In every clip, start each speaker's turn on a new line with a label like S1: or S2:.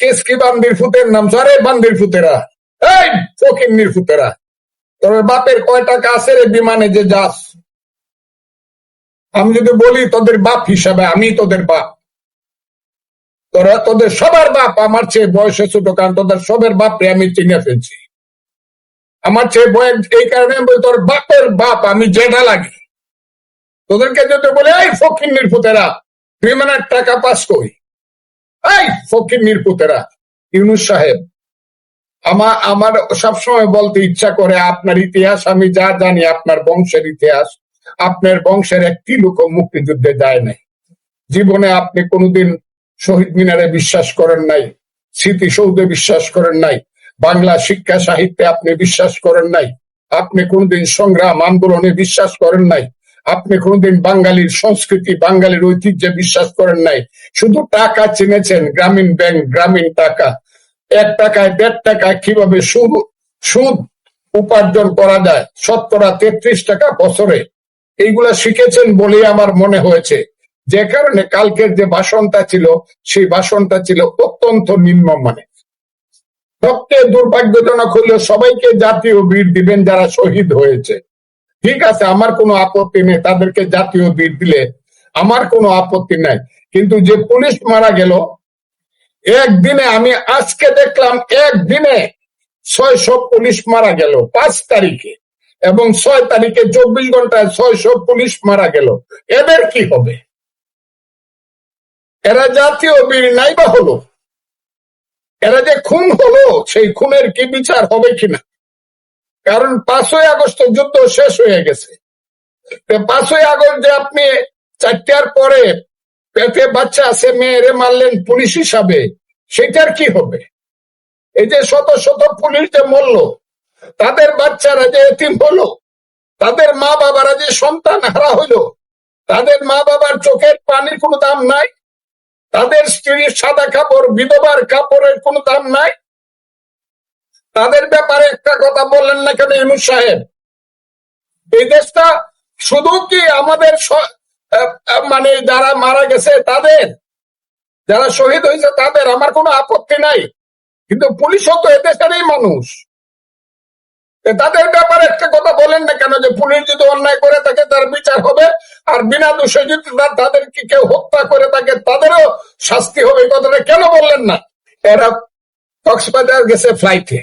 S1: কেসকি বান্দির ফুতের নাম? আরে বান্দির ফুতেরা। এই ফকিন্নির ফুতেরা। তোর বাপের কয় টাকা আছে রে বিমানে যে যাস? আমি যদি বলি তোদের বাপ হিসাবে, আমি তোদের বাপ। তোরা, তোদের সবার বাপ আমার চেয়ে বয়সে ছোট, কারণ তোদের সবের বাপরে আমি চিনে ফেলছি। আমার চেয়ে বয়স, এই কারণে আমি তোর বাপের বাপ আমি জেঠা লাগি। তোদেরকে যদি বলে, এই ফকির নির্পুতেরা বিমানের টাকা পাস করি এই ফকির নির্পুতেরা, ইউনুস সাহেব আমার আমার সবসময় বলতে ইচ্ছা করে আপনার ইতিহাস, আমি যা জানি আপনার বংশের ইতিহাস, আপনার বংশের একটি লোক মুক্তিযুদ্ধে যায় নাই। জীবনে আপনি কোনোদিন শহীদ মিনারে বিশ্বাস করেন নাই, স্মৃতিসৌধে বিশ্বাস করেন নাই, বাংলা শিক্ষা সাহিত্যে আপনি বিশ্বাস করেন নাই, আপনি কোনোদিন সংগ্রাম, আন্দোলনে বিশ্বাস করেন নাই আপনি কোনোদিন বাঙালির সংস্কৃতি, বাঙালির ঐতিহ্যে বিশ্বাস করেন নাই। শুধু টাকা চিনেছেন, গ্রামীণ ব্যাংক, গ্রামীণ টাকা। এক টাকায় দেড় টাকায় কীভাবে সুদ সুদ উপার্জন করা যায়? শতকরা তেত্রিশ টাকা বছরে। এইগুলা শিখেছেন বলেই আমার মনে হয়েছে। যে কারণে কালকের যে ভাষণটা ছিল, সেই ভাষণটা ছিল অত্যন্ত নিম্ন নিম্নমানের সবচেয়ে দুর্ভাগ্যজনক হলো সবাইকে জাতীয় বীর দিবেন যারা শহীদ হয়েছে। ঠিক আছে, আমার কোনো আপত্তি নেই, তাদেরকে জাতীয় বীর দিলে আমার কোনো আপত্তি নাই। কিন্তু যে পুলিশ মারা গেল, একদিনে আমি আজকে দেখলাম, একদিনে ছয়শো পুলিশ মারা গেল পাঁচ তারিখে এবং ছয় তারিখে চব্বিশ ঘন্টায় ছয়শো পুলিশ মারা গেল। এদের কি হবে? এরা জাতীয় বীর নাই বা হলো? এরা যে খুন হলো, সেই খুনের কি বিচার হবে কিনা? কারণ পাঁচই আগস্ট যুদ্ধ শেষ হয়ে গেছে। পাঁচই আগস্ট যে আপনি চারটার পরে পেটে বাচ্চা আছে, মেয়েরে মারলেন পুলিশ হিসাবে, সেটার কি হবে? এই যে শত শত পুলিশ যে মরল, তাদের বাচ্চারা যে এতিম হলো, তাদের মা বাবারা যে সন্তান হারা হইল, তাদের মা বাবার চোখের পানির কোনো দাম নাই, তাদের স্ত্রীর সাদা কাপড়, বিধবার কাপড়ের কোনো দাম নাই তাদের ব্যাপারে একটা কথা বললেন না কেন ইমুর সাহেব? এই দেশটা শুধু কি আমাদের মানে যারা মারা গেছে তাদের? যারা শহীদ হয়েছে তাদের? আমার কোনো আপত্তি নাই। কিন্তু পুলিশও তো এদেশেরই মানুষ। তাদের ব্যাপারে একটা কথা বলেন না কেন যে পুলিশ যদি অন্যায় করে থাকে তার বিচার হবে, আর বিনা দোষে যদি তাদেরকে কেউ হত্যা করে থাকে তাদেরও শাস্তি হবে। কথাটা কেন বললেন না? এরা কক্সবাজার গেছে ফ্লাইটে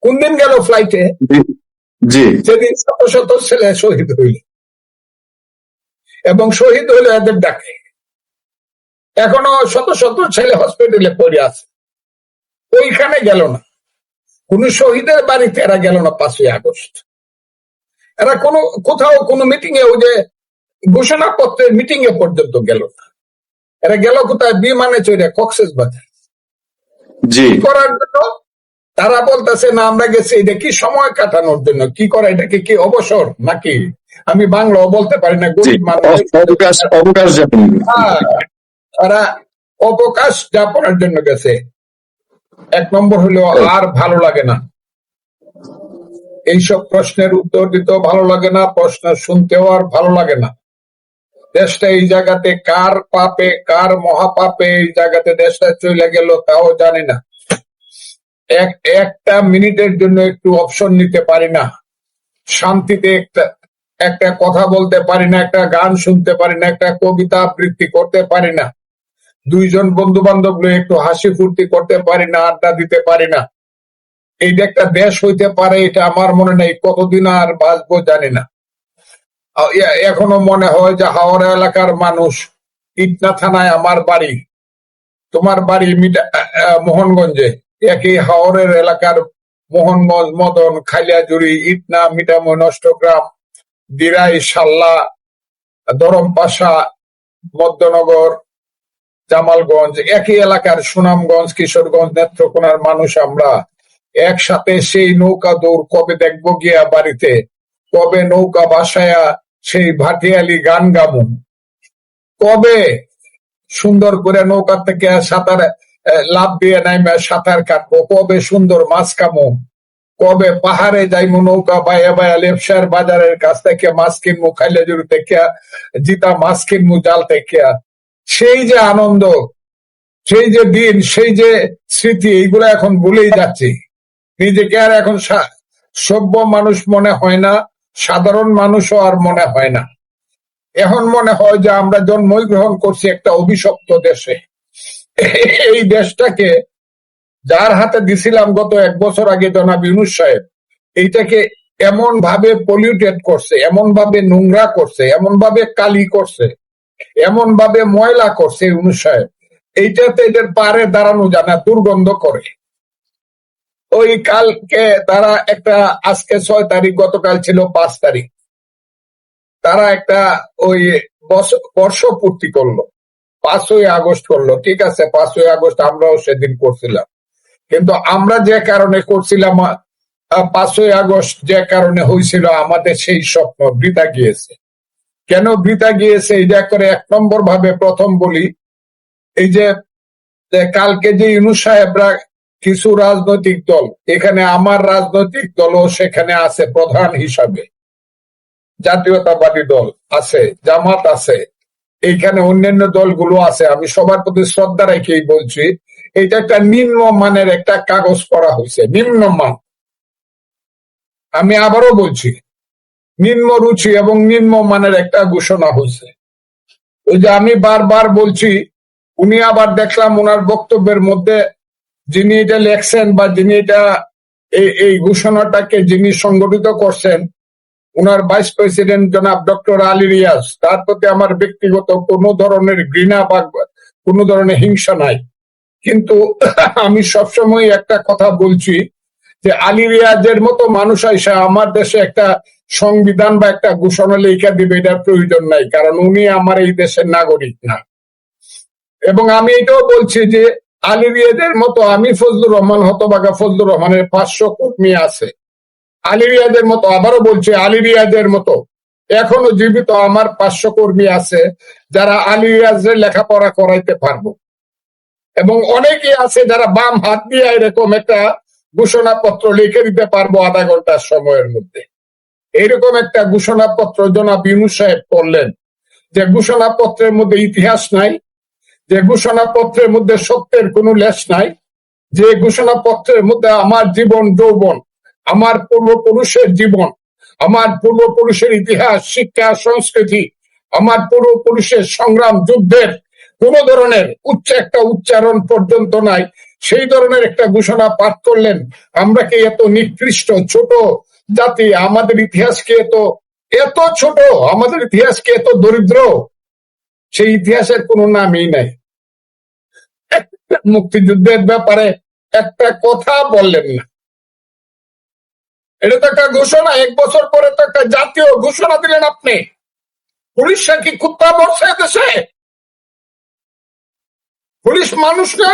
S1: কোন দিন গেল ফ্লাইটে
S2: জি-
S1: সেদিন শত শত ছেলে শহীদ হইল। এবং শহীদ হইলে এদের ডাকে। এখনও শত শত ছেলে হসপিটালে পড়ে আছে। ওইখানে গেল না। কোন শহীদের বাড়িতে এরা গেল না পাঁচই আগস্ট। এরা কোনো কোথাও কোনো মিটিং এ ওই যে ঘোষণাপত্রের মিটিং এ পর্যন্ত গেল না। এরা গেল কোথায়? বিমানে চড়ে কক্সেস বাজার।
S2: জি।
S1: করার জন্য? তারা বলতেছে না আমরা গেছি এটা কি সময় কাটানোর জন্য? কি করা এটাকে কি অবসর নাকি? আমি বাংলাও বলতে পারি না গরিব মানুষ।
S2: অবকাশ যাপন।
S1: হ্যাঁ, তারা অবকাশ যাপনের জন্য গেছে। এক নম্বর হলো আর ভালো লাগে না। এইসব প্রশ্নের উত্তর দিতেও ভালো লাগে না প্রশ্ন শুনতেও আর ভালো লাগে না। দেশটা এই জায়গাতে কার পাপে কার মহাপাপে এই জায়গাতে দেশটা চলে গেল তাও জানি না। এক, একটা মিনিটের জন্য একটু অপশন নিতে পারি না। শান্তিতে একটা একটা কথা বলতে পারি না, একটা গান শুনতে পারি না, একটা কবিতা আবৃত্তি করতে পারি না। দুইজন বন্ধু বান্ধব একটু হাসি ফুর্তি করতে পারি না, আড্ডা দিতে পারি না। এইটা একটা দেশ হইতে পারে, এটা আমার মনে নেই, কতদিন আর বাঁচবো জানি না। এখনও মনে হয় যে হাওড়া এলাকার মানুষ, ইটনা থানায় আমার বাড়ি। তোমার বাড়ি মোহনগঞ্জে। একই হাওড়ের এলাকার মোহনগঞ্জ মদন খালিয়াজুড়ি ইটনা মিটামো নষ্টগ্রাম, দিরাই সাল্লা দরমপাশা মধ্যনগর, জামালগঞ্জ, একই এলাকার সুনামগঞ্জ, কিশোরগঞ্জ, নেত্রকোনার মানুষ আমরা। একসাথে সেই নৌকা দৌড় কবে দেখব গিয়া বাড়িতে? কবে নৌকা বাসায়া সেই ভাটিয়ালি গান গামু কবে সুন্দর করে নৌকা থেকে সাঁতার লাভ দিয়ে নাইমে সাঁতার কাটবো। কবে সুন্দর মাছ কামু। কবে পাহাড়ে যাইমু নৌকা বায়া বায়া লেপসার বাজারের কাছ থেকে মাছ কিনবো খাইলাজুরি থেকে জিতা মাছ কিনবো জাল থেকে সেই যে আনন্দ, সেই যে দিন, সেই যে স্মৃতি, এইগুলো এখন ভুলেই যাচ্ছি। নিজেকে আর এখন সভ্য মানুষ মনে হয় না, সাধারণ মানুষও আর মনে হয় না। এখন মনে হয় যে আমরা জন্মই গ্রহণ করছি একটা অভিশপ্ত দেশে। এই দেশটাকে যার হাতে দিছিলাম গত এক বছর আগে জনাব ইউনুস সাহেব, এইটাকে এমন ভাবে পলিউটেড করছে এমন ভাবে নোংরা করছে এমন ভাবে কালি করছে এমন ভাবে ময়লা করছে ইউনুস সাহেব। এইটাতে এদের পারে দাঁড়ানো যায় না, দুর্গন্ধ করে। ওই কালকে তারা একটা, আজকে ছয় তারিখ, গতকাল ছিল পাঁচ তারিখ। তারা একটা ওই বর্ষ- বর্ষপূর্তি করল। পাঁচই আগস্ট করল ঠিক আছে? পাঁচই আগস্ট আমরাও সেদিন করছিলাম। কিন্তু আমরা যে কারণে করছিলাম পাঁচই আগস্ট যে কারণে হয়েছিল, আমাদের সেই স্বপ্ন বৃথা গিয়েছে। কেন বৃথা গিয়েছে? এটা করে এক নম্বর ভাবে প্রথম বলি, এই যে কালকে যে ইনু সাহেবরা কিছু রাজনৈতিক দল, এখানে আমার রাজনৈতিক দলও সেখানে আছে প্রধান হিসাবে। জাতীয়তাবাদী দল আছে, জামাত আছে। এইখানে অন্যান্য দলগুলো আছে, আমি সবার প্রতি শ্রদ্ধা রেখেই বলছি, এটা একটা নিম্ন মানের একটা কাগজ করা হয়েছে নিম্ন মান আমি আবারও বলছি, নিম্ন রুচি এবং নিম্ন মানের একটা ঘোষণা হয়েছে। ওই যে আমি বারবার বলছি, উনি আবার দেখলাম ওনার বক্তব্যের মধ্যে যিনি এটা লেখছেন বা যিনি এটা এই ঘোষণাটাকে যিনি সংগঠিত করছেন ওনার ভাইস প্রেসিডেন্ট জনাব ডক্টর আলী রিয়াজ, তার প্রতি আমার ব্যক্তিগত কোনো ধরনের ঘৃণা বা কোনো ধরনের হিংসা নাই। কিন্তু আমি সবসময় একটা কথা বলছি যে আলী রিয়াজের মতো মানুষ আইসা আমার দেশে একটা সংবিধান বা একটা ঘোষণা লেখা দিবে, এটার প্রয়োজন নাই, কারণ উনি আমার এই দেশের নাগরিক না। এবং আমি এটাও বলছি যে আলী রিয়াজের মতো আমি ফজলুর রহমান হতবাগা ফজলুর রহমানের পাঁচশো কর্মী আছে। আলী রিয়াজের মতো, আবারও বলছি আলী রিয়াজের মতো। এখনও জীবিত আমার পাঁচশো কর্মী আছে যারা আলী রিয়াজের লেখাপড়া করাইতে পারব। এবং অনেকে আছে যারা বাম হাত দিয়ে এরকম একটা ঘোষণাপত্র লিখে দিতে পারব আধা ঘণ্টার সময়ের মধ্যে। এরকম একটা ঘোষণাপত্র জনাব ইউনুস সাহেব করলেন, যে ঘোষণাপত্রের মধ্যে ইতিহাস নাই, যে ঘোষণাপত্রের মধ্যে সত্যের কোনো লেশ নাই, যে ঘোষণাপত্রের মধ্যে আমার জীবন যৌবন আমার পূর্বপুরুষের জীবন, আমার পূর্বপুরুষের ইতিহাস, শিক্ষা, সংস্কৃতি, আমার পূর্বপুরুষের সংগ্রাম, যুদ্ধের কোন ধরনের উচ্চ একটা উচ্চারণ পর্যন্ত নাই। সেই ধরনের একটা ঘোষণা পাঠ করলেন। আমরা কি এত নিকৃষ্ট, ছোট জাতি? আমাদের ইতিহাস ইতিহাসকে এত এত ছোট? আমাদের ইতিহাসকে এত দরিদ্র? সেই ইতিহাসের কোনো নামই নাই। মুক্তিযুদ্ধের ব্যাপারে একটা কথা বললেন না। এটা তো একটা ঘোষণা, এক বছর পরে তো একটা জাতীয় ঘোষণা দিলেন আপনি। পুলিশরা কি কুত্তা মরছে দেশে? পুলিশ মানুষ না?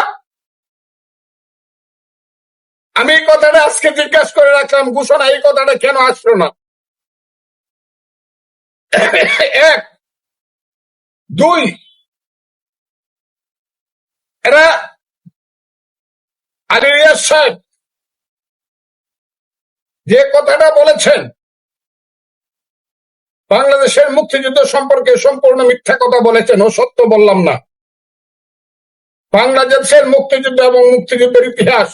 S1: আমি এই কথাটা আজকে জিজ্ঞাসা করে রাখলাম, ঘোষণা এই কথাটা কেন আসলো না? এক। দুই। এরা আলী রিয়াজ সাহেব যে কথাটা বলেছেন, বাংলাদেশের মুক্তিযুদ্ধ সম্পর্কে সম্পূর্ণ মিথ্যা কথা বলেছেন, ও সত্য বললাম না। বাংলাদেশের মুক্তিযুদ্ধ এবং মুক্তিযুদ্ধের ইতিহাস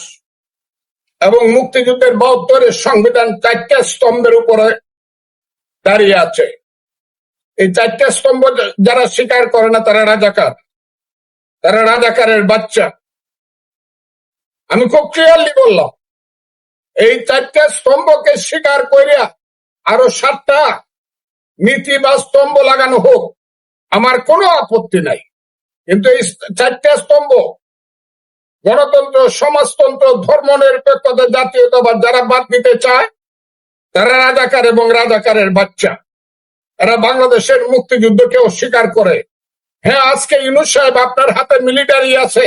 S1: এবং মুক্তিযুদ্ধের বাহাত্তরের সংবিধান চারটা স্তম্ভের উপরে দাঁড়িয়ে আছে। এই চারটা স্তম্ভ যারা স্বীকার করে না, তারা রাজাকার। তারা রাজাকারের বাচ্চা। আমি খুব ক্লিয়ারলি বললাম এই চারটা স্তম্ভকে স্বীকার করিয়া আরও সাতটা নীতি বা স্তম্ভ লাগানো হোক, আমার কোনো আপত্তি নাই। কিন্তু এই চারটা স্তম্ভ, গণতন্ত্র, সমাজতন্ত্র ধর্ম নিরপেক্ষতা জাতীয়তাবাদ যারা বাদ দিতে চায়, তারা রাজাকার এবং রাজাকারের বাচ্চা। তারা বাংলাদেশের মুক্তিযুদ্ধকে অস্বীকার করে। হ্যাঁ আজকে ইউনুস সাহেব আপনার হাতে মিলিটারি আছে,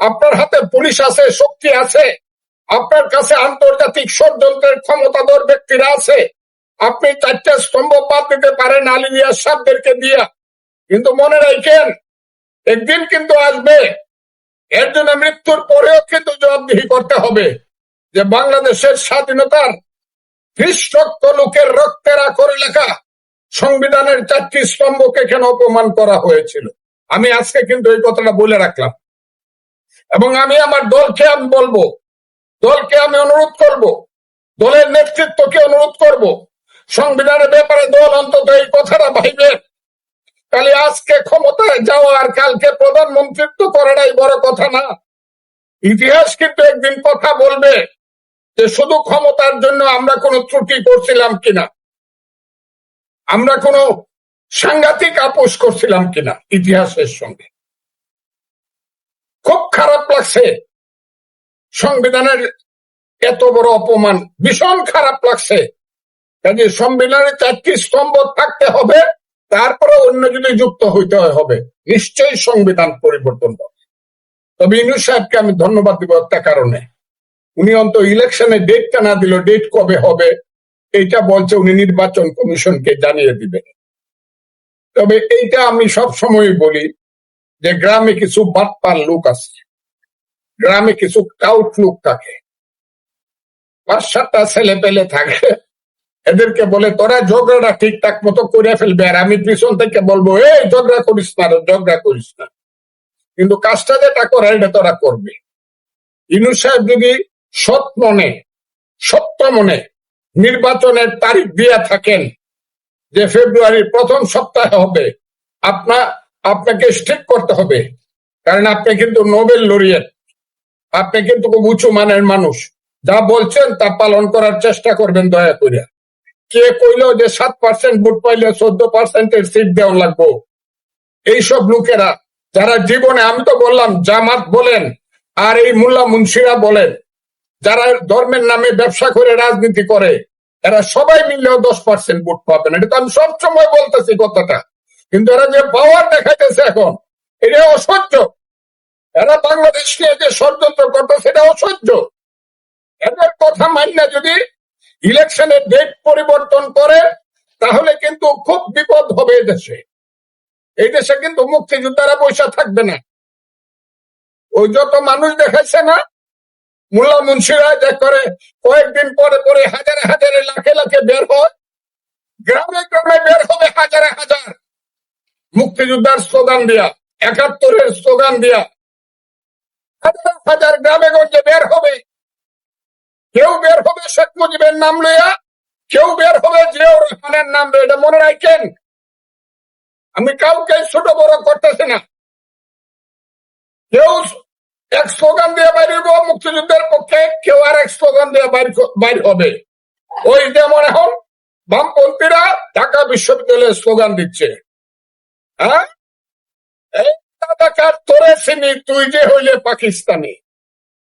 S1: আপনার হাতে পুলিশ আছে, শক্তি আছে আপনার কাছে আন্তর্জাতিক ষড়যন্ত্রের ক্ষমতাধর ব্যক্তিরা আছে। আপনি চারটে স্তম্ভ বাদ দিতে পারেন আলিমিয়া সাহেবদেরকে দিয়া। কিন্তু মনে রাখেন, একদিন কিন্তু আসবে, এর জন্য মৃত্যুর পরেও কিন্তু জবাবদিহি করতে হবে যে বাংলাদেশের স্বাধীনতার খ্রিস্টক্ত লোকের রক্তেরা করে লেখা সংবিধানের চারটি স্তম্ভকে কেন অপমান করা হয়েছিল। আমি আজকে কিন্তু এই কথাটা বলে রাখলাম। এবং আমি আমার দলকে আমি বলব দলকে আমি অনুরোধ করব, দলের নেতৃত্বকে অনুরোধ করব, সংবিধানের ব্যাপারে দল অন্তত এই কথাটা ভাইবে। তাহলে আজকে ক্ষমতায় যাওয়া আর কালকে প্রধানমন্ত্রিত্ব করাটাই বড় কথা না। ইতিহাস কিন্তু একদিন কথা বলবে যে শুধু ক্ষমতার জন্য আমরা কোনো ত্রুটি করছিলাম কিনা, আমরা কোনো সাংঘাতিক আপোষ করছিলাম কিনা ইতিহাসের সঙ্গে। খুব খারাপ লাগছে সংবিধানের এত বড় অপমান। ভীষণ খারাপ লাগছে। কাজে সংবিধানের চারটি স্তম্ভ থাকতে হবে, তারপরে অন্য যদি যুক্ত হইতে হবে। নিশ্চয়ই সংবিধান পরিবর্তন হবে। তবে ইনু সাহেবকে আমি ধন্যবাদ দিব একটা কারণে। উনি অন্ত ইলেকশনে ডেটটা না দিল ডেট কবে হবে, এইটা বলছে উনি নির্বাচন কমিশনকে জানিয়ে দিবেন। তবে এইটা আমি সব সময় বলি যে গ্রামে কিছু বাটপার লোক আছে। গ্রামে কিছু টাউট লোক থাকে। পাঁচ সাতটা ছেলে পেলে থাকে। এদেরকে বলে, তোরা ঝগড়াটা ঠিকঠাক মতো করে ফেলবে আর আমি পিছন থেকে বলব, এই ঝগড়া করিস না ঝগড়া করিস না। কিন্তু কাজটা যেটা করে, এটা তোরা করবে। ইনু সাহেব যদি সৎ মনে, সত্য মনে নির্বাচনের তারিখ দিয়ে থাকেন যে ফেব্রুয়ারির প্রথম সপ্তাহে হবে আপনার আপনাকে স্টিক করতে হবে। কারণ আপনি কিন্তু নোবেল লরিয়েট আপনি কিন্তু খুব উঁচু মানের মানুষ। যা বলছেন তা পালন করার চেষ্টা করবেন দয়া করে। কে কইলো যে সাত পার্সেন্ট ভোট পাইলে চোদ্দ পার্সেন্টের সিট দেওয়া লাগবো? এইসব লোকেরা, যারা জীবনে, আমি তো বললাম, জামাত বলেন আর এই মোল্লা মুন্সিরা বলেন, যারা ধর্মের নামে ব্যবসা করে রাজনীতি করে, এরা সবাই মিললেও দশ পার্সেন্ট ভোট পাবেন এটা তো আমি সবসময় বলতেছি কথাটা। কিন্তু এরা যে পাওয়ার দেখাইতেছে এখন এটা অসহ্য। এরা বাংলাদেশ নিয়ে যে ষড়যন্ত্র করতো সেটা অসহ্য এদের কথা মান্য যদি ইলেকশনের ডেট পরিবর্তন করে, তাহলে কিন্তু খুব বিপদ হবে দেশে। এই দেশে কিন্তু মুক্তিযোদ্ধারা পয়সা থাকবে না। ওই যত মানুষ দেখাচ্ছে না, মোল্লা মুন্সিরা যে করে কয়েকদিন পরে পরে হাজারে হাজারে লাখে লাখে বের হয়, গ্রামে গ্রামে বের হবে হাজারে হাজার। মুক্তিযোদ্ধার স্লোগান দিয়া, একাত্তরের স্লোগান দিয়া হাজার হাজার গ্রামে গঞ্জে বের হবে। কেউ বের হবে শেখ মুজিবের নাম লইয়া, কেউ বের হবে জিয়াউর রহমানের নাম এটা মনে রাখেন, আমি কাউকে ছোট বড় করতেছি না। কেউ এক স্লোগান দিয়ে বাইরে মুক্তিযুদ্ধের পক্ষে কেউ আর এক স্লোগান দিয়ে বাইর হবে। ওই যেমন এখন বামপন্থীরা ঢাকা বিশ্ববিদ্যালয়ের স্লোগান দিচ্ছে। হ্যাঁ? রাজাকার তোরে চিনি, তুই যে হইলে পাকিস্তানি।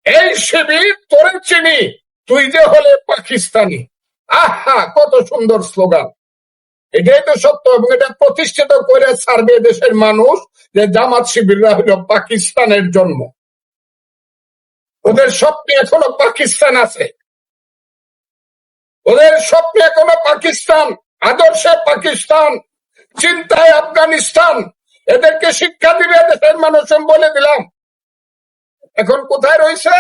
S1: এই শিবির তোরে চিনি, তুই যে হলে পাকিস্তানি। আহা, কত সুন্দর স্লোগান। এটাই তো সত্য এবং এটা প্রতিষ্ঠিত করে ছাড়বে দেশের মানুষ যে জামাত শিবিররা হলো পাকিস্তানের জন্ম। ওদের স্বপ্নে এখনও পাকিস্তান আছে। ওদের স্বপ্নে এখনও পাকিস্তান, আদর্শে পাকিস্তান, চিন্তায় আফগানিস্তান এদেরকে শিক্ষা দিবে, দেশের মানুষ বলে দিলাম। এখন কোথায় রয়েছে?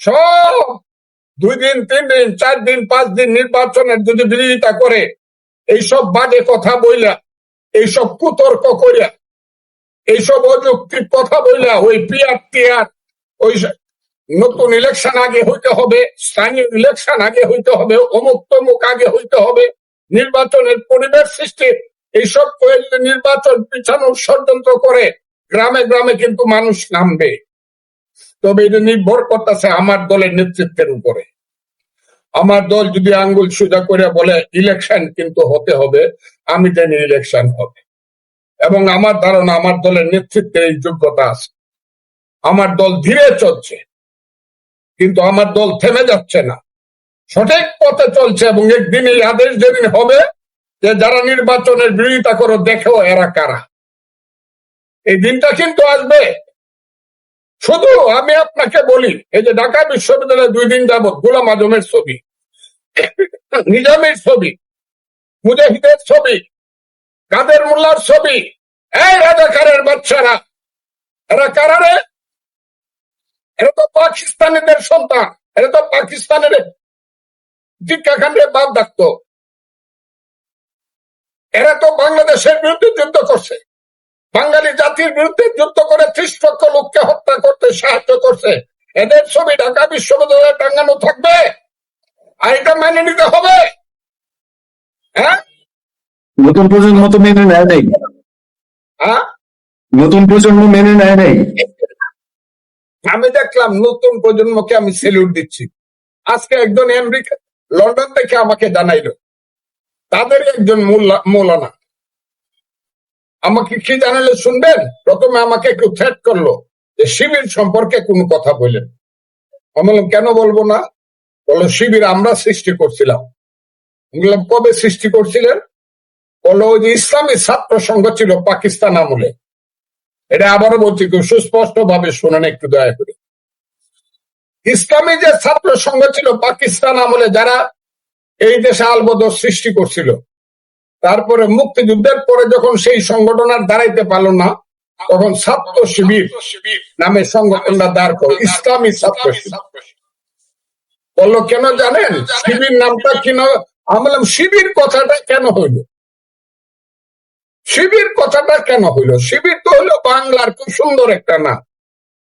S1: সব দুই দিন, তিন দিন, চার দিন, পাঁচ দিন নির্বাচনের যদি বিরোধিতা করে, এইসব বাজে কথা বইলা, এইসব কুতর্ক করিয়া এইসব অযৌক্তিক কথা বইলা, ওই পিয়ার টিয়ার, ওই নতুন ইলেকশন আগে হইতে হবে, স্থানীয় ইলেকশন আগে হইতে হবে, অমুক তমুক আগে হইতে হবে, নির্বাচনের পরিবেশ সৃষ্টি এইসব নির্বাচন পিছানোর ষড়যন্ত্র করে গ্রামে গ্রামে কিন্তু মানুষ নামবে। তবে এটা নির্ভর করতেছে আমার দলের নেতৃত্বের উপরে। আমার দল যদি আঙ্গুল সোজা করে বলে, ইলেকশন কিন্তু হতে হবে, আমি জানি ইলেকশন হবে। এবং আমার ধারণা, আমার দলের নেতৃত্বের এই যোগ্যতা আছে। আমার দল ধীরে চলছে, কিন্তু আমার দল থেমে যাচ্ছে না। সঠিক পথে চলছে এবং একদিন এই আদেশ যেদিন হবে যে যারা নির্বাচনের বিরোধিতা করো, দেখো এরা কারা। এই দিনটা কিন্তু আসবে। শুধু আমি আপনাকে বলি, এই যে ঢাকা বিশ্ববিদ্যালয়ে দুই দিন যাবত গোলাম আজমের ছবি, নিজামের ছবি, মুজাহিদের ছবি, কাদের মোল্লার ছবি, এই রাজাকারের বাচ্চারা, এরা কারারে এরা তো পাকিস্তানিদের সন্তান, এরা তো পাকিস্তানের টিক্কাখান্ডে বাদ ডাকতো। এরা তো বাংলাদেশের বিরুদ্ধে যুদ্ধ করছে। বাঙালি জাতির বিরুদ্ধে যুদ্ধ করে ত্রিশ লক্ষ লোককে হত্যা করতে সাহায্য করছে। এদের ছবি ঢাকা বিশ্ববিদ্যালয়ে টাঙ্গানো থাকবে। আর এটা মেনে নিতে হবে। হ্যাঁ?
S2: নতুন প্রজন্ম তো মেনে নেয় নাই।
S1: হ্যাঁ?
S2: নতুন প্রজন্ম মেনে নেয় নাই।
S1: আমি দেখলাম নতুন প্রজন্মকে আমি সেলিউট দিচ্ছি। আজকে একজন আমেরিকা লন্ডন থেকে আমাকে জানাইলো। তাদের একজন মৌলানা। আমাকে কি জানালে শুনবেন? প্রথমে আমাকে একটু থ্রেট করল যে শিবির সম্পর্কে কোনো কথা বললেন। আমি কেন বলব না? বলল, শিবির আমরা সৃষ্টি করছিলাম। বললাম, কবে সৃষ্টি করছিলেন? বলল, ওই যে ইসলামী ছাত্র সংঘ ছিল পাকিস্তান আমলে। এটা আবারও বলছি, কেউ সুস্পষ্ট ভাবে শোনেন, একটু দয়া করে। ইসলামী যে ছাত্র সংঘ ছিল পাকিস্তান আমলে, যারা এই দেশে আলবদর সৃষ্টি করছিল। তারপরে মুক্তিযুদ্ধের পরে যখন সেই সংগঠন আর দাঁড়াইতে পারল না, তখন ছাত্র শিবির নামে সংগঠনটা দাঁড় করো ইসলামী ছাত্র শিবির। বলল, কেন জানেন? শিবির নামটা কেন আমি বললাম, শিবির কথাটা কেন হইল? শিবির কথাটা কেন হইল? শিবির তো হইল বাংলার খুব সুন্দর একটা নাম।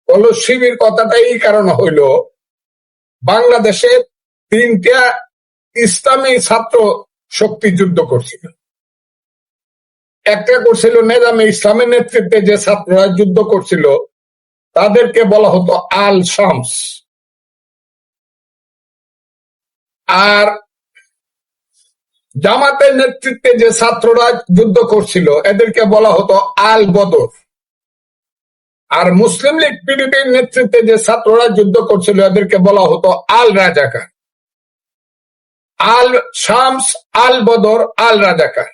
S1: বলল, শিবির কথাটা এই কারণে হইল, বাংলাদেশে তিনটা ইসলামী ছাত্র শক্তি যুদ্ধ করছিল। একটা করছিল নেজামে ইসলামের নেতৃত্বে যে ছাত্ররা যুদ্ধ করছিল, তাদেরকে বলা হতো আল শামস। আর জামাতের নেতৃত্বে যে ছাত্ররা যুদ্ধ করছিল, এদেরকে বলা হতো আল বদর। আর মুসলিম লীগ পিডিপির নেতৃত্বে যে ছাত্ররা যুদ্ধ করছিল, এদেরকে বলা হতো আল রাজাকার। আল শামস আল বদর আল রাজাকার।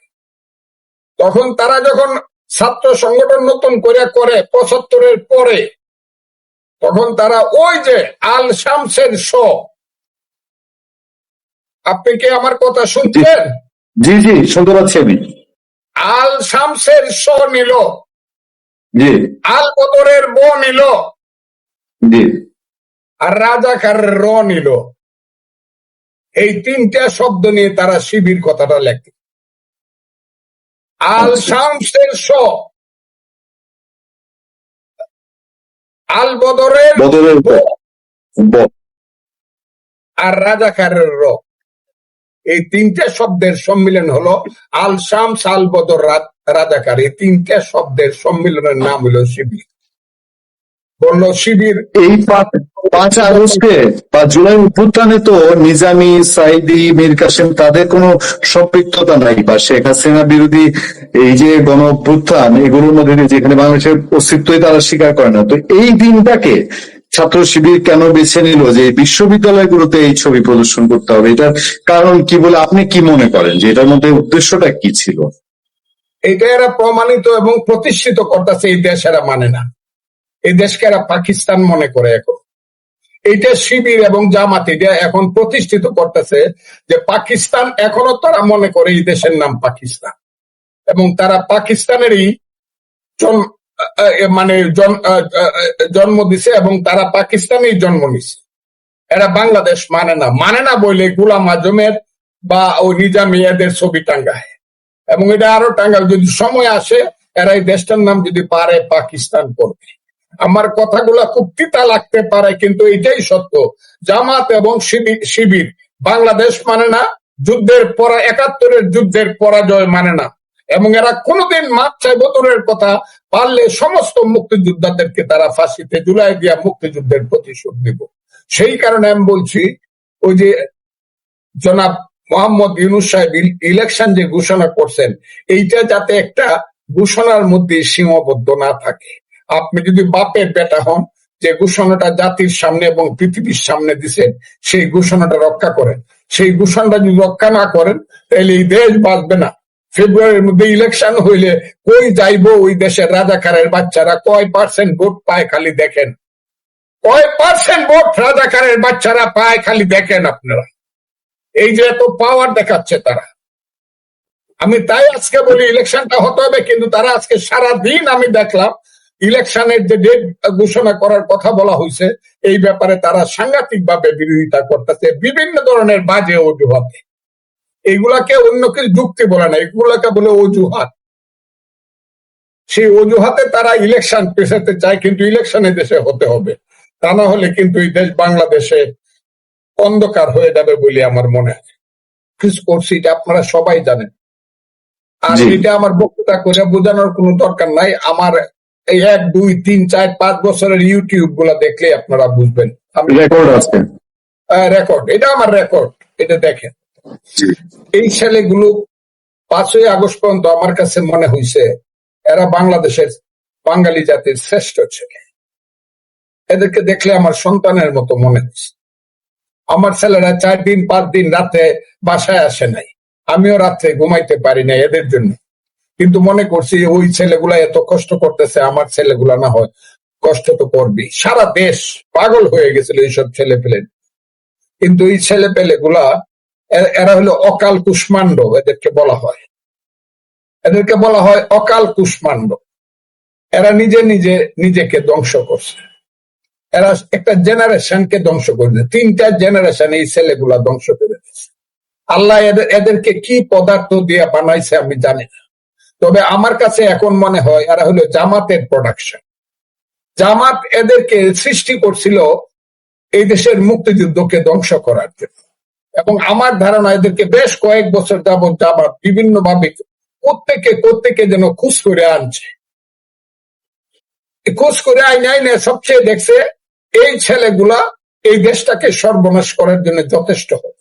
S1: তখন তারা যখন ছাত্র সংগঠন নতুন করে করে পঁচাত্তরের পরে তখন তারা ওই যে আল শামসের শ আপনি কি আমার কথা শুনছেন?
S2: জি জি শুনতে পাচ্ছি আমি।
S1: আল শামসের শ নিল
S2: জি।
S1: আল বদরের ব নিল
S2: জি।
S1: আর রাজাকার র নিল। এই তিনটা শব্দ নিয়ে তারা শিবির কথাটা লেখে। আল
S2: আচ্ছা।
S1: শামসের স। আল বদরের আর রাজাকারের র। এই তিনটা শব্দের সম্মিলন হলো আল শামস আল বদর রাজাকার। এই তিনটা শব্দের সম্মিলনের নাম হলো শিবির।
S2: এই পাঁচ আগস্টে বা জুলাই অভ্যুত্থানে তো নিজামি সাইদি মীর কাসেম তাদের কোনো সম্পৃক্ততা নাই বা শেখ হাসিনা বিরোধী এই যে গণ অভ্যুত্থান এগুলোর মধ্যে যেখানে বাংলাদেশের অস্তিত্বই তারা স্বীকার করে না। তো এই দিনটাকে ছাত্র শিবির কেন বেছে নিল যে বিশ্ববিদ্যালয়গুলোতে এই ছবি প্রদর্শন করতে হবে? এটার কারণ কি বলে আপনি কি মনে করেন যে এটার মধ্যে উদ্দেশ্যটা কি ছিল?
S1: এটা এরা প্রমাণিত এবং প্রতিষ্ঠিত করতেছে এই দেশ এরা মানে না। এই দেশকে এরা পাকিস্তান মনে করে এখন। এইটা শিবির এবং জামাত এটা এখন প্রতিষ্ঠিত করতেছে যে পাকিস্তান এখনও তারা মনে করে এই দেশের নাম পাকিস্তান। এবং তারা পাকিস্তানেরই মানে জন্ম দিছে এবং তারা পাকিস্তানেই জন্ম নিছে। এরা বাংলাদেশ মানে না। মানে না বলে গুলাম আজমের বা ও নিজামী এদের ছবি টাঙ্গায়। এবং এটা আরও টাঙ্গাল যদি সময় আসে, এরা এই দেশটার নাম যদি পারে, পাকিস্তান করবে। আমার কথাগুলা খুব তিতা লাগতে পারে, কিন্তু এটাই সত্য। জামাত এবং শিবির, বাংলাদেশ মানে না, যুদ্ধের পরা, একাত্তরের যুদ্ধের পরাজয় মানে না। এবং এরা কোনোদিন মাপ দূরের কথা পারলে সমস্ত মুক্তিযোদ্ধাদেরকে তারা ফাঁসিতে জুলাই দিয়া মুক্তিযুদ্ধের প্রতিশোধ দিব সেই কারণে আমি বলছি, ওই যে জনাব মোহাম্মদ ইউনুস সাহেব ইল- ইলেকশন যে ঘোষণা করছেন, এইটা যাতে একটা ঘোষণার মধ্যে সীমাবদ্ধ না থাকে। আপনি যদি বাপের বেটা হন, যে ঘোষণাটা জাতির সামনে এবং পৃথিবীর সামনে দিছেন, সেই ঘোষণাটা রক্ষা করেন। সেই ঘোষণাটা যদি রক্ষা না করেন, তাহলে এই দেশ বাঁচবে না। ফেব্রুয়ারির মধ্যে ইলেকশন হইলে কই যাইবো ওই দেশের রাজাকারের বাচ্চারা? কয় পার্সেন্ট ভোট পায় খালি দেখেন। কয় পার্সেন্ট ভোট রাজাকারের বাচ্চারা পায় খালি দেখেন আপনারা। এই যে এত পাওয়ার দেখাচ্ছে তারা। আমি তাই আজকে বলি, ইলেকশনটা হতে হবে, কিন্তু তারা আজকে সারা দিন আমি দেখলাম ইলেকশনের যে ডেট ঘোষণা করার কথা বলা হয়েছে এই ব্যাপারে তারা সাংঘাতিক ভাবে বিরোধিতা করতেছে বিভিন্ন ধরনের বাজে অজুহাতে। এইগুলাকে অন্য কিছু যুক্তি বলে না এগুলাকে বলে অজুহাত। সেই অজুহাতে তারা ইলেকশন পেছাতে চায় কিন্তু ইলেকশনে দেশে হতে হবে। তা না হলে কিন্তু এই দেশ বাংলাদেশে অন্ধকার হয়ে যাবে বলে আমার মনে হয়। কিছু করছি এটা আপনারা সবাই জানেন। আর এটা আমার বক্তৃতা করে বোঝানোর কোনো দরকার নাই। আমার এই এক দুই তিন চার পাঁচ বছরের ইউটিউবগুলা দেখলে আপনারা বুঝবেন।
S2: রেকর্ড আছে।
S1: রেকর্ড এটা আমার রেকর্ড এটা দেখেন। এই ছেলেগুলো পাঁচই আগস্ট পর্যন্ত আমার কাছে মনে হয়েছে এরা বাংলাদেশের বাঙালি জাতির শ্রেষ্ঠ ছেলে। এদেরকে দেখলে আমার সন্তানের মতো মনে হচ্ছে আমার ছেলেরা চার দিন পাঁচ দিন রাতে বাসায় আসে নাই। আমিও রাত্রে ঘুমাইতে পারি না এদের জন্য। কিন্তু মনে করছি ওই ছেলেগুলা এত কষ্ট করতেছে, আমার ছেলেগুলা না হয়। কষ্ট তো করবি সারা দেশ পাগল হয়ে গেছিল এইসব ছেলে পেলে কিন্তু এই ছেলে পেলে গুলা এরা হলো অকাল কুষ্মাণ্ড এদেরকে বলা হয়। এদেরকে বলা হয় অকাল কুষ্মাণ্ড এরা নিজে নিজে নিজেকে ধ্বংস করছে। এরা একটা জেনারেশনকে ধ্বংস করছে তিনটা জেনারেশন এই ছেলেগুলা ধ্বংস করে দিয়েছে। আল্লাহ এদের- এদেরকে কি পদার্থ দিয়ে বানাইছে আমি জানি না। তবে আমার কাছে এখন মনে হয়, এরা হলো জামাতের প্রোডাকশন জামাত এদেরকে সৃষ্টি করছিল এই দেশের মুক্তিযুদ্ধকে ধ্বংস করার জন্য। এবং আমার ধারণা, এদেরকে বেশ কয়েক বছর যাবৎ জামাত বিভিন্ন ভাবে প্রত্যেকে প্রত্যেকে যেন খুশ করে আনছে। খুশ করে আইনে আইনে সবচেয়ে দেখছে, এই ছেলেগুলা এই দেশটাকে সর্বনাশ করার জন্য যথেষ্ট হবে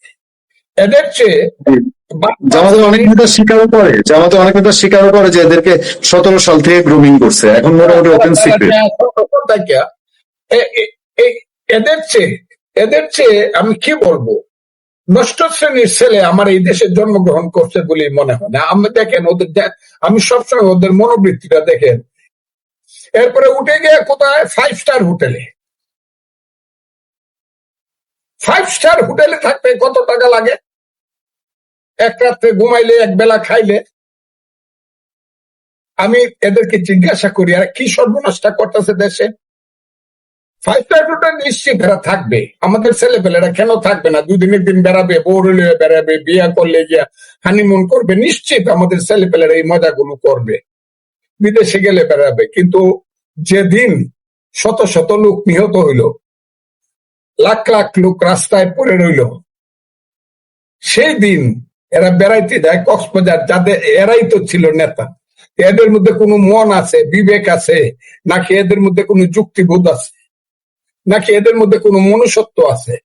S1: এদের চেয়ে
S2: জামাতে অনেক নেতা স্বীকারও করে। জামাতে অনেক নেতা স্বীকারও করে যে এদেরকে সতেরো সাল থেকে গ্রুমিং করছে। এখন মোটামুটি ওপেন সিক্রেট
S1: এদের চেয়ে এদের চেয়ে আমি কি বলব? নষ্ট শ্রেণির ছেলে আমার এই দেশে জন্মগ্রহণ করছে বলে মনে হয় না। আমি দেখেন ওদের আমি সবসময় ওদের মনোবৃত্তিটা দেখেন। এরপরে উঠে গিয়ে কোথায়? ফাইভ স্টার হোটেলে ফাইভ স্টার হোটেলে থাকতে কত টাকা লাগে? এক রাত্রে ঘুমাইলে এক বেলা খাইলে, আমি এদেরকে জিজ্ঞাসা করি, আর, কি সর্বনাশটা করতেছে দেশে? নিশ্চিত এরা থাকবে। আমাদের ছেলে পেলেরা কেন থাকবে না? দুদিনের দিন বেড়াবে বৌরলে বেড়াবে, বিয়া করলে গিয়া হানিমুন করবে। নিশ্চিত আমাদের ছেলে পেলেরা এই মজাগুলো করবে। বিদেশে গেলে বেড়াবে। কিন্তু যেদিন শত শত লোক নিহত হইল, লাখ লাখ লোক রাস্তায় পড়ে রইল, সেই দিন এরা বেড়াইতে যায়, কক্সবাজার যাদের, এরাই তো ছিল নেতা। এদের মধ্যে কোনো মন আছে, বিবেক আছে, নাকি এদের মধ্যে কোনো যুক্তিবোধ আছে? নাকি এদের মধ্যে কোনো মনুষ্যত্ব আছে?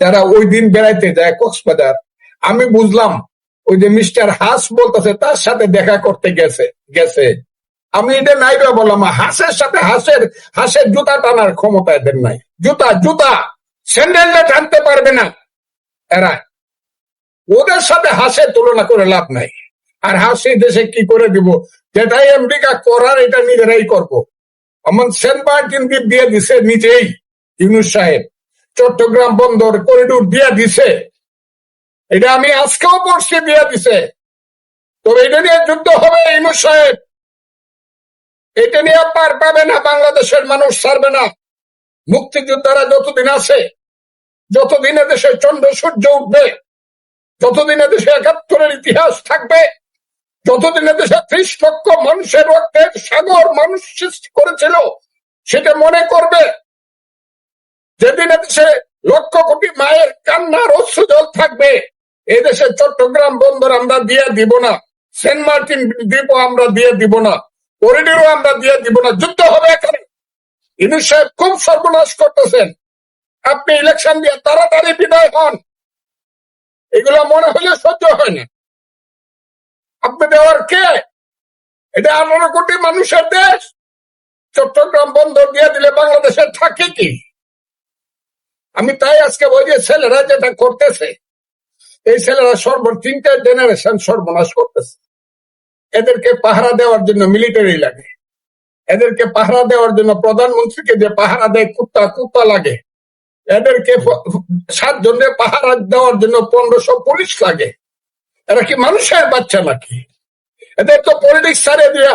S1: যারা ওই দিন বেড়াইতে যায় কক্সবাজার, আমি বুঝলাম, ওই যে মিস্টার হাস বলতেছে, তার সাথে দেখা করতে গেছে গেছে। আমি এটা নাইবা বললাম হাঁসের সাথে হাঁসের হাঁসের জুতা টানার ক্ষমতা এদের নাই। জুতা জুতা, স্যান্ডেলটা টানতে পারবে না। এরা ওদের সাথে হাঁসের তুলনা করে লাভ নাই। আর হাসি দেশে কি করে দিব? যেটাই আমেরিকা করার, এটা নিজেরাই করব। আমার সেন্ট মার্টিন দ্বীপ দিয়ে দিছে নিজেই, ইউনুস সাহেব। চট্টগ্রাম বন্দর, করিডোর দিয়ে দিছে। এটা আমি আজকেও পড়ছি, দিয়ে দিছে। তবে এটা নিয়ে যুদ্ধ হবে, ইউনুস সাহেব। এটা নিয়ে পার পাবে না, বাংলাদেশের মানুষ ছাড়বে না। মুক্তিযোদ্ধারা যতদিন আছে, যতদিন দেশে চন্দ্র সূর্য উঠবে যতদিন দেশে একাত্তরের ইতিহাস থাকবে, যতদিন দেশে ত্রিশ লক্ষ মানুষের রক্তের সাগর মানুষ সৃষ্টি করেছিল, সেটা মনে করবে। যেদিন দেশে লক্ষ কোটি মায়ের কান্নার অশ্রু জল থাকবে এদেশে চট্টগ্রাম বন্দর আমরা দিয়ে দিব না, সেন্ট মার্টিন দ্বীপ আমরা দিয়ে দিব না, করিডোরও আমরা দিয়ে দিব না, যুদ্ধ হবে এখানে। ইনুস সাহেব খুব সর্বনাশ করতেছেন। আপনি ইলেকশন দিয়ে তাড়াতাড়ি বিদায় হন। এগুলো মনে হলে সহ্য হয় না। আপনি দেওয়ার কে? এটা আঠারো কোটি মানুষের দেশ। চট্টগ্রাম বন্দর দিয়ে দিলে বাংলাদেশের থাকে কি? আমি তাই আজকে ওই যে ছেলেরা যেটা করতেছে, এই ছেলেরা সর্ব তিনটা জেনারেশন সর্বনাশ করতেছে। এদেরকে পাহারা দেওয়ার জন্য মিলিটারি লাগে। এদেরকে পাহারা দেওয়ার জন্য প্রধানমন্ত্রীকে যে পাহারা দেয় কুত্তা কুত্তা লাগে। এদেরকে সাতজনের পাহারা দেওয়ার জন্য পনেরোশো পুলিশ লাগে। এরা কি মানুষের বাচ্চা নাকি? এদের তো পলিটিক্স ছাড়ে দিয়ে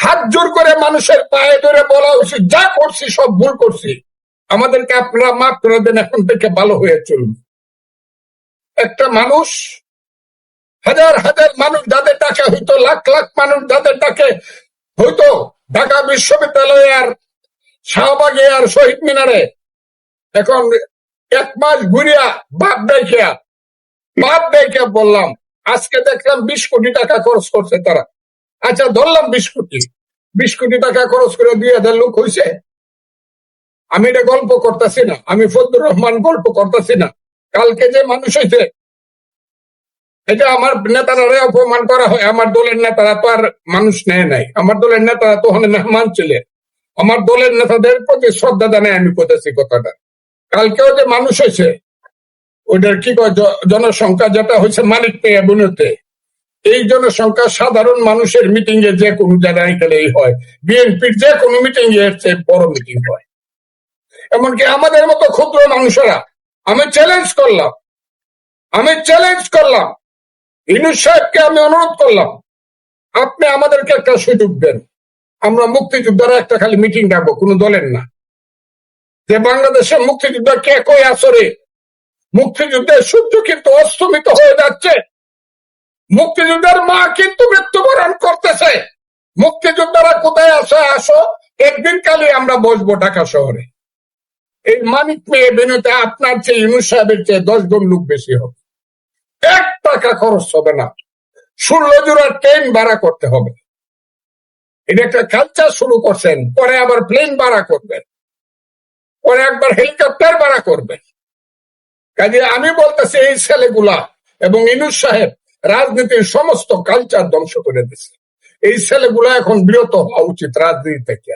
S1: হাত জোর করে মানুষের পায়ে ধরে বলা উচিত, যা করছি, সব ভুল করছি। আমাদেরকে আপনারা মাফ করে দেন, এখন থেকে ভালো হয়ে চলুন। একটা মানুষ, হাজার হাজার মানুষ যাদের ডাকে হইতো লাখ লাখ মানুষ যাদের ডাকে, হয়তো ঢাকা বিশ্ববিদ্যালয়ে আর শাহবাগে আর শহীদ মিনারে এখন এক মাস ঘুরিয়া বাপ দেখিয়া বাপ দেখে বললাম, আজকে দেখলাম বিশ কোটি টাকা খরচ করছে তারা। আচ্ছা ধরলাম বিশ কোটি। বিশ কোটি টাকা খরচ করে দুই হাজার লোক হয়েছে আমি এটা গল্প করতেছি না, আমি ফজলুর রহমান গল্প করতেছি না। কালকে যে মানুষ হয়েছে এটা আমার নেতারা অপমান করা হয়, আমার দলের নেতারা তো আর মানুষ নেয় নাই। আমার দলের নেতারা তো মেহমান ছিলেন আমার দলের নেতাদের প্রতি শ্রদ্ধা জানাই আমি বলতেছি কথাটা। কালকেও যে মানুষ হয়েছে, ওইটার কি জনসংখ্যা যেটা হয়েছে মালিক পেয়ে বুনতে এই জনসংখ্যা সাধারণ মানুষের মিটিং এ যে কোনো জায়গায় গেলেই হয়। বিএনপির যে কোনো মিটিং এর চেয়ে বড় মিটিং হয়। এমনকি আমাদের মতো ক্ষুদ্র মানুষেরা, আমি চ্যালেঞ্জ করলাম। আমি চ্যালেঞ্জ করলাম। ইনুস সাহেবকে আমি অনুরোধ করলাম, আপনি আমাদেরকে একটা সুযোগ দেন। আমরা মুক্তিযোদ্ধারা একটা খালি মিটিং ডাকবো, কোনো দলের না। যে বাংলাদেশের মুক্তিযোদ্ধা কে কই আসরে? মুক্তিযুদ্ধের সূর্য কিন্তু অস্তমিত হয়ে যাচ্ছে। মুক্তিযুদ্ধের মা কিন্তু মৃত্যুবরণ করতেছে। মুক্তিযোদ্ধারা কোথায় আসে আসো, একদিন কালে আমরা বসবো ঢাকা শহরে। এই মানিক মেয়ে বিনতে আপনার চেয়ে ইউনুস সাহেবের চেয়ে দশ লোক বেশি হবে। এক টাকা খরচ হবে না। ষোলো জোড়া ট্রেন ভাড়া করতে হবে। এটা একটা কালচার শুরু করছেন, পরে আবার প্লেন ভাড়া করবেন। পরে একবার হেলিকপ্টার ভাড়া করবে। কাজে আমি বলতেছি, এই ছেলেগুলা এবং ইনুস সাহেব রাজনীতির সমস্ত কালচার ধ্বংস করে দিচ্ছে এই ছেলেগুলা এখন বিরত হওয়া উচিত রাজনীতি থেকে